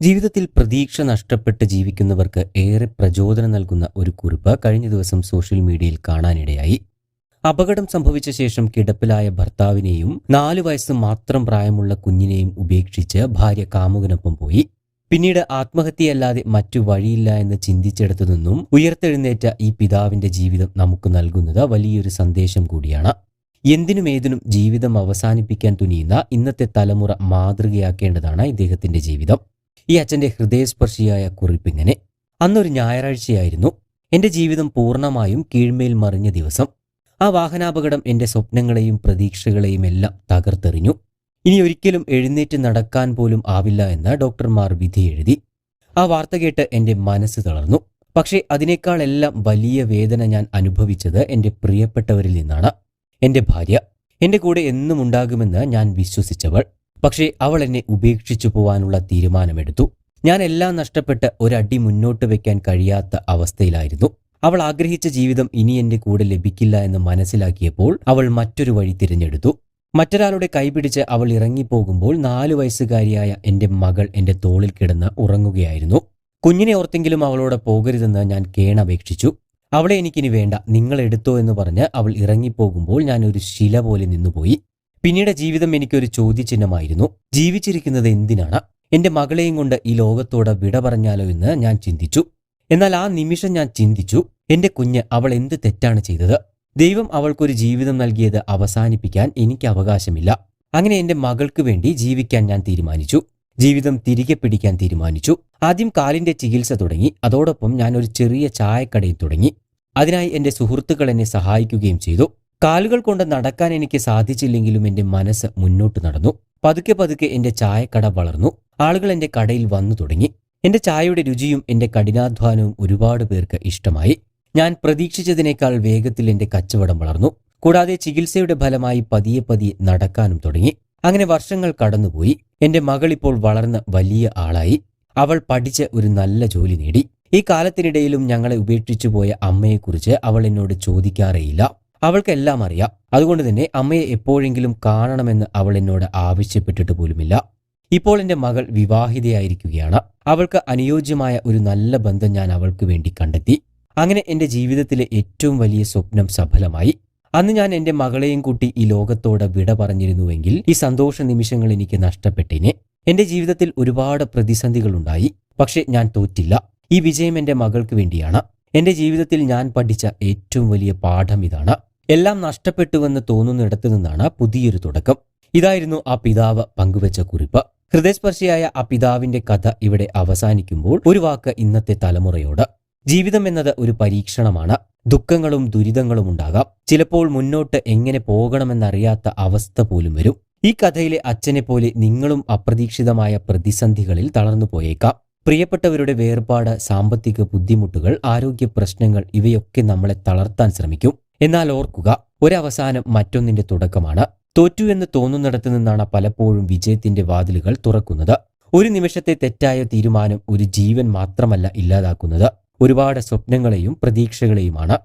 ജീവിതത്തിൽ പ്രതീക്ഷ നഷ്ടപ്പെട്ട് ജീവിക്കുന്നവർക്ക് ഏറെ പ്രചോദനം നൽകുന്ന ഒരു കുറിപ്പ് കഴിഞ്ഞ ദിവസം സോഷ്യൽ മീഡിയയിൽ കാണാനിടയായി. അപകടം സംഭവിച്ച ശേഷം കിടപ്പിലായ ഭർത്താവിനെയും നാലു വയസ്സ് മാത്രം പ്രായമുള്ള കുഞ്ഞിനെയും ഉപേക്ഷിച്ച് ഭാര്യ കാമുകനൊപ്പം പോയി. പിന്നീട് ആത്മഹത്യയല്ലാതെ മറ്റു വഴിയില്ല എന്ന് ചിന്തിച്ചെടുത്തു നിന്നും ഉയർത്തെഴുന്നേറ്റ ഈ പിതാവിന്റെ ജീവിതം നമുക്ക് നൽകുന്നത് വലിയൊരു സന്ദേശം കൂടിയാണ്. എന്തിനും ഏതിനും ജീവിതം അവസാനിപ്പിക്കാൻ തുനിയുന്ന ഇന്നത്തെ തലമുറ മാതൃകയാക്കേണ്ടതാണ് ഇദ്ദേഹത്തിന്റെ ജീവിതം. ഈ അച്ഛന്റെ ഹൃദയസ്പർശിയായ കുറിപ്പിങ്ങനെ അന്നൊരു ഞായറാഴ്ചയായിരുന്നു. എന്റെ ജീവിതം പൂർണമായും കീഴ്മേൽ മറിഞ്ഞ ദിവസം. ആ വാഹനാപകടം എന്റെ സ്വപ്നങ്ങളെയും പ്രതീക്ഷകളെയും എല്ലാം തകർത്തെറിഞ്ഞു. ഇനി ഒരിക്കലും എഴുന്നേറ്റ് നടക്കാൻ പോലും ആവില്ല എന്ന് ഡോക്ടർമാർ വിധി എഴുതി. ആ വാർത്ത കേട്ട് എന്റെ മനസ്സ് തളർന്നു. പക്ഷേ അതിനേക്കാളെല്ലാം വലിയ വേദന ഞാൻ അനുഭവിച്ചത് എന്റെ പ്രിയപ്പെട്ടവരിൽ നിന്നാണ്. എന്റെ ഭാര്യ. എന്റെ കൂടെ എന്നും ഉണ്ടാകുമെന്ന് ഞാൻ വിശ്വസിച്ചവൾ. പക്ഷേ അവൾ എന്നെ ഉപേക്ഷിച്ചു പോവാനുള്ള തീരുമാനമെടുത്തു. ഞാൻ എല്ലാം നഷ്ടപ്പെട്ട് ഒരടി മുന്നോട്ട് വെക്കാൻ കഴിയാത്ത അവസ്ഥയിലായിരുന്നു. അവൾ ആഗ്രഹിച്ച ജീവിതം ഇനി എന്റെ കൂടെ ലഭിക്കില്ല എന്ന് മനസ്സിലാക്കിയപ്പോൾ അവൾ മറ്റൊരു വഴി തിരഞ്ഞെടുത്തു. മറ്റൊരാളുടെ കൈപിടിച്ച് അവൾ ഇറങ്ങിപ്പോകുമ്പോൾ നാലു വയസ്സുകാരിയായ എന്റെ മകൾ എന്റെ തോളിൽ കിടന്ന് ഉറങ്ങുകയായിരുന്നു. കുഞ്ഞിനെ ഓർത്തെങ്കിലും അവളോട് പോകരുതെന്ന് ഞാൻ കേണപേക്ഷിച്ചു. അവളെ എനിക്കിനി വേണ്ട നിങ്ങൾ എടുത്തോ എന്ന് പറഞ്ഞ് അവൾ ഇറങ്ങിപ്പോകുമ്പോൾ ഞാൻ ഒരു ശില പോലെ നിന്നുപോയി. പിന്നീട് ജീവിതം എനിക്കൊരു ചോദ്യചിഹ്നമായിരുന്നു. ജീവിച്ചിരിക്കുന്നത് എന്തിനാണ്? എന്റെ മകളെയും കൊണ്ട് ഈ ലോകത്തോട് വിട പറഞ്ഞാലോ എന്ന് ഞാൻ ചിന്തിച്ചു. എന്നാൽ ആ നിമിഷം ഞാൻ ചിന്തിച്ചു എന്റെ കുഞ്ഞ് അവൾ എന്ത് തെറ്റാണ് ചെയ്തത്? ദൈവം അവൾക്കൊരു ജീവിതം നൽകിയത് അവസാനിപ്പിക്കാൻ എനിക്ക് അവകാശമില്ല. അങ്ങനെ എന്റെ മകൾക്ക് വേണ്ടി ജീവിക്കാൻ ഞാൻ തീരുമാനിച്ചു. ജീവിതം തിരികെ പിടിക്കാൻ തീരുമാനിച്ചു. ആദ്യം കാലിന്റെ ചികിത്സ തുടങ്ങി അതോടൊപ്പം ഞാൻ ഒരു ചെറിയ ചായക്കടയിൽ തുടങ്ങി. അതിനായി എന്റെ സുഹൃത്തുക്കൾ എന്നെ സഹായിക്കുകയും ചെയ്തു. കാലുകൾ കൊണ്ട് നടക്കാൻ എനിക്ക് സാധിച്ചില്ലെങ്കിലും എന്റെ മനസ്സ് മുന്നോട്ട് നടന്നു. പതുക്കെ പതുക്കെ എന്റെ ചായക്കട വളർന്നു. ആളുകൾ എന്റെ കടയിൽ വന്നു തുടങ്ങി. എന്റെ ചായയുടെ രുചിയും എന്റെ കഠിനാധ്വാനവും ഒരുപാട് പേർക്ക് ഇഷ്ടമായി. ഞാൻ പ്രതീക്ഷിച്ചതിനേക്കാൾ വേഗത്തിൽ എന്റെ കച്ചവടം വളർന്നു. കൂടാതെ ചികിത്സയുടെ ഫലമായി പതിയെ പതിയെ നടക്കാനും തുടങ്ങി. അങ്ങനെ വർഷങ്ങൾ കടന്നുപോയി. എന്റെ മകൾ ഇപ്പോൾ വളർന്ന വലിയ ആളായി. അവൾ പഠിച്ച് ഒരു നല്ല ജോലി നേടി. ഈ കാലത്തിനിടയിലും ഞങ്ങളെ ഉപേക്ഷിച്ചു പോയ അമ്മയെക്കുറിച്ച് അവൾ എന്നോട് ചോദിക്കാറേയില്ല. അവൾക്കെല്ലാം അറിയാം. അതുകൊണ്ട് തന്നെ അമ്മയെ എപ്പോഴെങ്കിലും കാണണമെന്ന് അവൾ എന്നോട് ആവശ്യപ്പെട്ടിട്ട് പോലുമില്ല. ഇപ്പോൾ എന്റെ മകൾ വിവാഹിതയായിരിക്കുകയാണ്. അവൾക്ക് അനുയോജ്യമായ ഒരു നല്ല ബന്ധം ഞാൻ അവൾക്ക് വേണ്ടി കണ്ടെത്തി. അങ്ങനെ എന്റെ ജീവിതത്തിലെ ഏറ്റവും വലിയ സ്വപ്നം സഫലമായി. അന്ന് ഞാൻ എന്റെ മകളെയും കൂട്ടി ഈ ലോകത്തോട് വിട പറഞ്ഞിരുന്നുവെങ്കിൽ ഈ സന്തോഷ നിമിഷങ്ങൾ എനിക്ക് നഷ്ടപ്പെട്ടേനെ. എന്റെ ജീവിതത്തിൽ ഒരുപാട് പ്രതിസന്ധികളുണ്ടായി. പക്ഷേ ഞാൻ തോറ്റില്ല. ഈ വിജയം എന്റെ മകൾക്ക് വേണ്ടിയാണ്. എന്റെ ജീവിതത്തിൽ ഞാൻ പഠിച്ച ഏറ്റവും വലിയ പാഠം ഇതാണ്. എല്ലാം നഷ്ടപ്പെട്ടുവെന്ന് തോന്നുന്നിടത്ത് നിന്നാണ് പുതിയൊരു തുടക്കം. ഇതായിരുന്നു ആ പിതാവ് പങ്കുവച്ച കുറിപ്പ്. ഹൃദയസ്പർശിയായ ആ പിതാവിന്റെ കഥ ഇവിടെ അവസാനിക്കുമ്പോൾ ഒരു വാക്ക് ഇന്നത്തെ തലമുറയോട്. ജീവിതം എന്നത് ഒരു പരീക്ഷണമാണ്. ദുഃഖങ്ങളും ദുരിതങ്ങളും ഉണ്ടാകാം. ചിലപ്പോൾ മുന്നോട്ട് എങ്ങനെ പോകണമെന്നറിയാത്ത അവസ്ഥ പോലും വരും. ഈ കഥയിലെ അച്ഛനെ പോലെ നിങ്ങളും അപ്രതീക്ഷിതമായ പ്രതിസന്ധികളിൽ തളർന്നു പോയേക്കാം. പ്രിയപ്പെട്ടവരുടെ വേർപാട് സാമ്പത്തിക ബുദ്ധിമുട്ടുകൾ ആരോഗ്യ പ്രശ്നങ്ങൾ ഇവയൊക്കെ നമ്മളെ തളർത്താൻ ശ്രമിക്കും. എന്നാൽ ഓർക്കുക ഒരവസാനം മറ്റൊന്നിന്റെ തുടക്കമാണ്. തോറ്റു എന്ന് തോന്നുന്നിടത്തു നിന്നാണ് പലപ്പോഴും വിജയത്തിന്റെ വാതിലുകൾ തുറക്കുന്നത്. ഒരു നിമിഷത്തെ തെറ്റായ തീരുമാനം ഒരു ജീവൻ മാത്രമല്ല ഇല്ലാതാക്കുന്നത്. ഒരുപാട് സ്വപ്നങ്ങളെയും പ്രതീക്ഷകളെയുമാണ്.